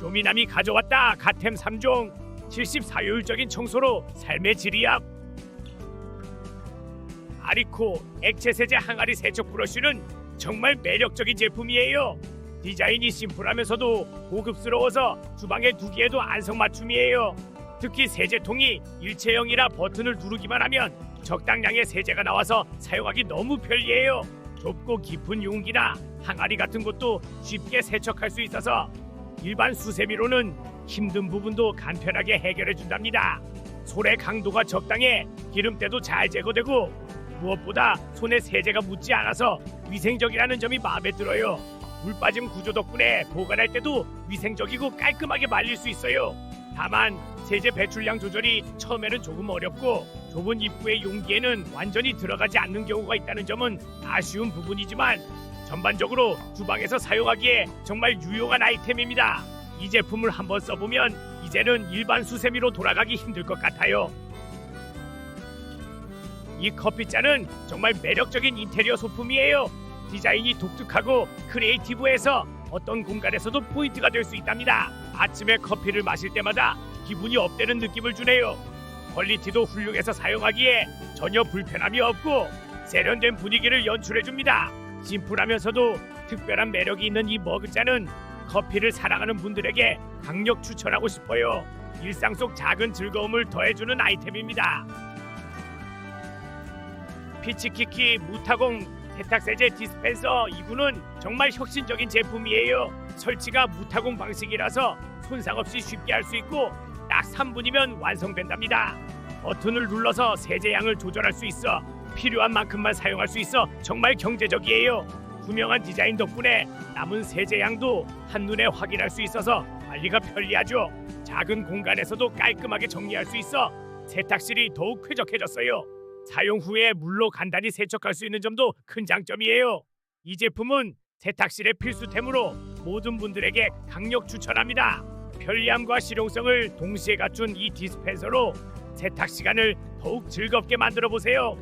쇼미남이 가져왔다 가템 3종. 74효율적인 청소로 삶의 질이압 아리코 액체 세제 항아리 세척 브러쉬는 정말 매력적인 제품이에요. 디자인이 심플하면서도 고급스러워서 주방에 두기에도 안성맞춤이에요. 특히 세제통이 일체형이라 버튼을 누르기만 하면 적당량의 세제가 나와서 사용하기 너무 편리해요. 좁고 깊은 용기나 항아리 같은 곳도 쉽게 세척할 수 있어서 일반 수세미로는 힘든 부분도 간편하게 해결해 준답니다. 솔의 강도가 적당해 기름때도 잘 제거되고 무엇보다 손에 세제가 묻지 않아서 위생적이라는 점이 마음에 들어요. 물 빠짐 구조 덕분에 보관할 때도 위생적이고 깔끔하게 말릴 수 있어요. 다만 세제 배출량 조절이 처음에는 조금 어렵고 좁은 입구의 용기에는 완전히 들어가지 않는 경우가 있다는 점은 아쉬운 부분이지만 전반적으로 주방에서 사용하기에 정말 유용한 아이템입니다. 이 제품을 한번 써보면 이제는 일반 수세미로 돌아가기 힘들 것 같아요. 이 커피잔은 정말 매력적인 인테리어 소품이에요. 디자인이 독특하고 크리에이티브해서 어떤 공간에서도 포인트가 될 수 있답니다. 아침에 커피를 마실 때마다 기분이 업되는 느낌을 주네요. 퀄리티도 훌륭해서 사용하기에 전혀 불편함이 없고 세련된 분위기를 연출해 줍니다. 심플하면서도 특별한 매력이 있는 이 머그잔은 커피를 사랑하는 분들에게 강력 추천하고 싶어요. 일상 속 작은 즐거움을 더해주는 아이템입니다. 피치키키 무타공 세탁세제 디스펜서 2구는 정말 혁신적인 제품이에요. 설치가 무타공 방식이라서 손상 없이 쉽게 할 수 있고 딱 3분이면 완성된답니다. 버튼을 눌러서 세제 양을 조절할 수 있어 필요한 만큼만 사용할 수 있어 정말 경제적이에요. 투명한 디자인 덕분에 남은 세제 양도 한눈에 확인할 수 있어서 관리가 편리하죠. 작은 공간에서도 깔끔하게 정리할 수 있어 세탁실이 더욱 쾌적해졌어요. 사용 후에 물로 간단히 세척할 수 있는 점도 큰 장점이에요. 이 제품은 세탁실의 필수템으로 모든 분들에게 강력 추천합니다. 편리함과 실용성을 동시에 갖춘 이 디스펜서로 세탁 시간을 더욱 즐겁게 만들어 보세요.